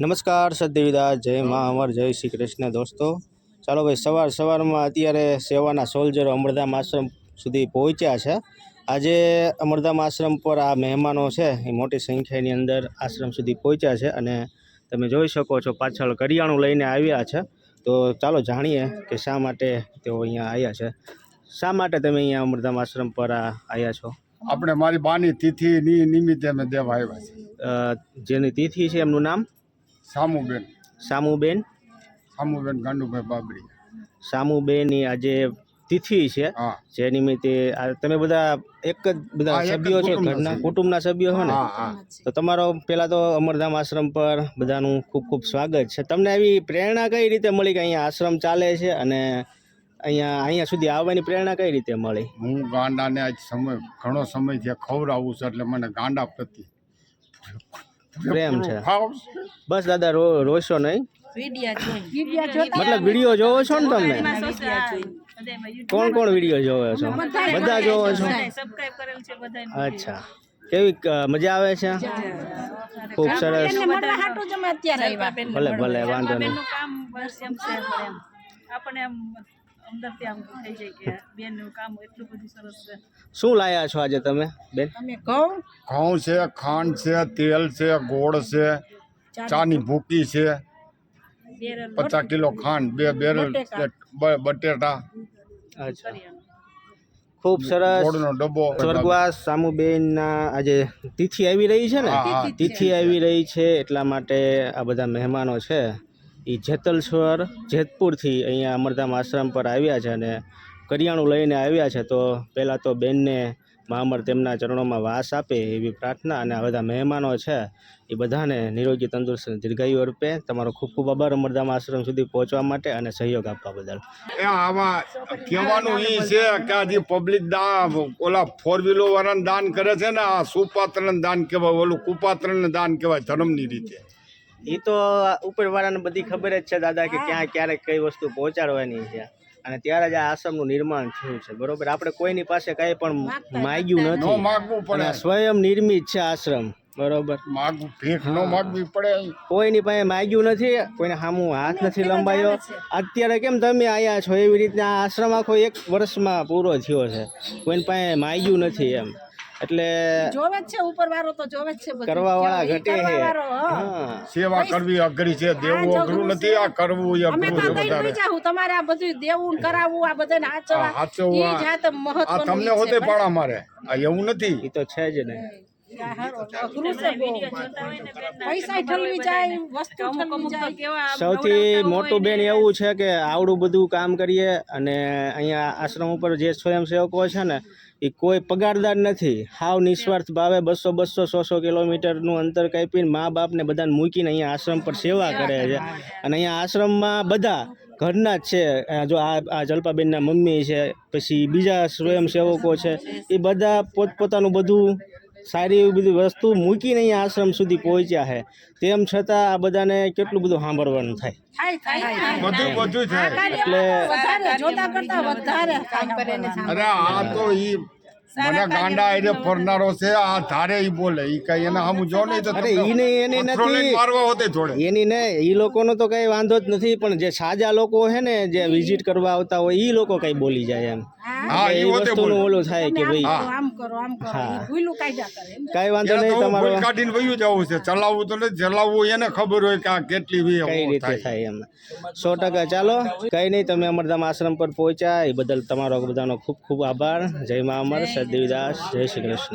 નમસ્કાર સદેવીદાસ જય મા અમર જય શ્રી કૃષ્ણ દોસ્તો. ચાલો ભાઈ સવાર સવારમાં અત્યારે સેવાના સોલ્જરો અમરધામ આશ્રમ સુધી પહોંચ્યા છે. આજે અમરધામ આશ્રમ પર આ મહેમાનો છે એ મોટી સંખ્યાની અંદર આશ્રમ સુધી પહોંચ્યા છે અને તમે જોઈ શકો છો પાછળ કરિયાણું લઈને આવ્યા છે. તો ચાલો જાણીએ કે શા માટે તેઓ અહીંયા આવ્યા છે. શા માટે તમે અહીંયા અમરધામ આશ્રમ પર આવ્યા છો? આપણે મારી બાની તિથિની નિમિત્તે અમે દેવા આવ્યા છે જેની તિથિ છે એમનું નામ? સામુબેન. સામુબેન? સામુબેન ગાંડુભાઈ બાબરી. સામુબેનની આજે તિથિ છે જે નિમિત્તે તમે બધા એક જ બધા સભ્યો છો કુટુંબના ઘરના સભ્યો. કુટુંબના સભ્યો છો ને? તો તમારો પેલા તો અમરધામ આશ્રમ પર બધાનું ખૂબ ખૂબ સ્વાગત છે. તમને આવી પ્રેરણા કઈ રીતે મળી કે અહીંયા આશ્રમ ચાલે છે અને અહીંયા અહીંયા સુધી આવવાની પ્રેરણા કઈ રીતે મળી? હું ગાંડાને આજ સમય ઘણો સમય જે ખવડાવું છું એટલે મને ગાંડા પ્રત્યે પ્રેમ છે. બસ દાદા રો રોશો નહીં. મતલબ વીડિયો જોવો છો ને તમે? કોણ કોણ વીડિયો જોવો છો? બધા જોવો છો? સબસ્ક્રાઇબ કરેલ છે બધાને અચ્છા. કેવી મજા આવે છે? ખૂબ સરસ. ભલે ભલે વાંધો નહીં. આપણને અંદરથી આમ થઈ જાય કે બેનનું કામ એટલું બધું સરસ છે. શું લાયા છો આજે તમે બેન? તમે ઘઉં? ઘઉં છે ખાંડ છે તેલ છે ગોળ છે ચાની ભૂકી છે પચાસ કિલો ખાંડ બે બેરલ બ- બટેટા. અચ્છા. ખૂબ સરસ. ગોળનો ડબ્બો. સ્વર્ગવાસ સામુબેનના આજે તિથિ આવી રહી છે ને. તિથિ આવી રહી છે એટલા માટે આ બધા મહેમાનો છે. એ જેતલસર, જેતપુરથી અહીંયા અમરધામ આશ્રમ પર આવ્યા છે અને કરિયાણું લઈને આવ્યા છે, તો પહેલાં તો બેનને મા તેમના ચરણોમાં વાસ આપે એવી પ્રાર્થના અને આ બધા મહેમાનો છે, એ બધાને નિરોગી, તંદુરસ્ત, દીર્ઘાયુ અર્પે. તમારો ખૂબ ખૂબ આભાર અમરધામ આશ્રમ સુધી પહોંચવા માટે અને સહયોગ આપવા બદલ. આમાં કહેવાનું એ છે કે જે પબ્લિક દા ઓલા ફોર વ્હીલર વાળાને દાન કરે છે ને, આ સુપાત્રને દાન કહેવાય, ઓલું કુપાત્રને દાન કહેવાય ધર્મની રીતે. એ તો ઉપરવાળાને બધી ખબર જ છે દાદા કે ક્યાં ક્યારે કઈ વસ્તુ પહોંચાડવાની છે. અને ત્યારે જ આ આશ્રમનું નિર્માણ થયું છે. બરોબર? આપણે કોઈની પાસે કંઈ પણ માગ્યું નથી. સ્વયં નિર્મિત છે આશ્રમ. બરોબર? ભીખ નો માગવી પડે. કોઈની પાસે માગ્યું નથી. કોઈને સામું હાથ નથી લંબાયો. અત્યારે કેમ તમે આયા છો? એવી રીતના આશ્રમ આખો એક વર્ષમાં પૂરો થયો છે. કોઈની પાસે માગ્યું નથી એમ. એટલે જોવે જ છે ઉપર વાળો તો જોવે જ છે બધું. કરવા વાળા ઘટે છે સેવા કરવી અઘરી છે દેવું અઘરું નથી આ કરવું એ અઘરું છે વધારે. તમારે આ બધું દેવું કરાવવું આ બધાને હાચવા હાચવવા. એ જાત મહત્વ આ તમને હોતે છે પાડા મારે. આ એવું નથી. એ તો છે જ ને. પૈસા ઠલવી જાય વસ્તુ ઠલવી જાય. સૌથી મોટું બેન એવું છે કે આવડું બધું કામ કરીએ અને અહીંયા આશ્રમ ઉપર જે સ્વયંસેવકો છે ને એ કોઈ પગારદાર નથી. હાવ નિસ્વાર્થ ભાવે બસો બસો સો સો કિલોમીટરનું અંતર કાપીને મા બાપને બધાને મૂકીને અહીંયા આશ્રમ પર સેવા કરે છે. અને અહીંયા આશ્રમમાં બધા ઘરના જ છે. આ જો આ જલપાબેનના જલ્પાબેનના મમ્મી છે પછી બીજા સ્વયંસેવકો છે એ બધા પોતપોતાનું બધું સારી એવી બધી વસ્તુ મૂકીને અહીંયા આશ્રમ સુધી પહોંચ્યા છે. તેમ છતાં આ બધાને કેટલું બધું સાંભળવાનું થાય. થાય થાય થાય. બધું બધું આ થાય કાર્યમાં વધારે જોતા કરતા વધારે કામ કરે ને અરે આ તો ઈ મને ગાંડા આઈને ફરનારો છે આ ધારે ઈ બોલે. ઈ કઈ એને હમ જો નહીં તો અરે ઈને એને નથી. મારવા હોતે જોડે એની ને ઈ લોકોનો તો કઈ વાંધો જ નથી પણ જે સાજા લોકો છે ને જે વિઝિટ કરવા આવતા હોય ઈ લોકો કઈ બોલી જાય એમ. હા. ઈ એ હોતે વસ્તુનું ઓલો ઓલું થાય કે ભાઈ આમ કરો આમ કરો ભૂલું કાઢ્યા કરે કઈ વાંધો નહીં તમારો ભૂલ કાઢીને વયું જવું છે. ચલાવવું તો નથી ચલાવવું એને ખબર હોય કે આ કેટલી વી કઈ રીતે થાય. એમ સો ટકા ચાલો કઈ નહીં તમે અમરધામ આશ્રમ પર પહોંચ્યા એ બદલ તમારો બધાનો ખૂબ ખૂબ આભાર. જય મા અમર સદદેવીદાસ જય શ્રી કૃષ્ણ.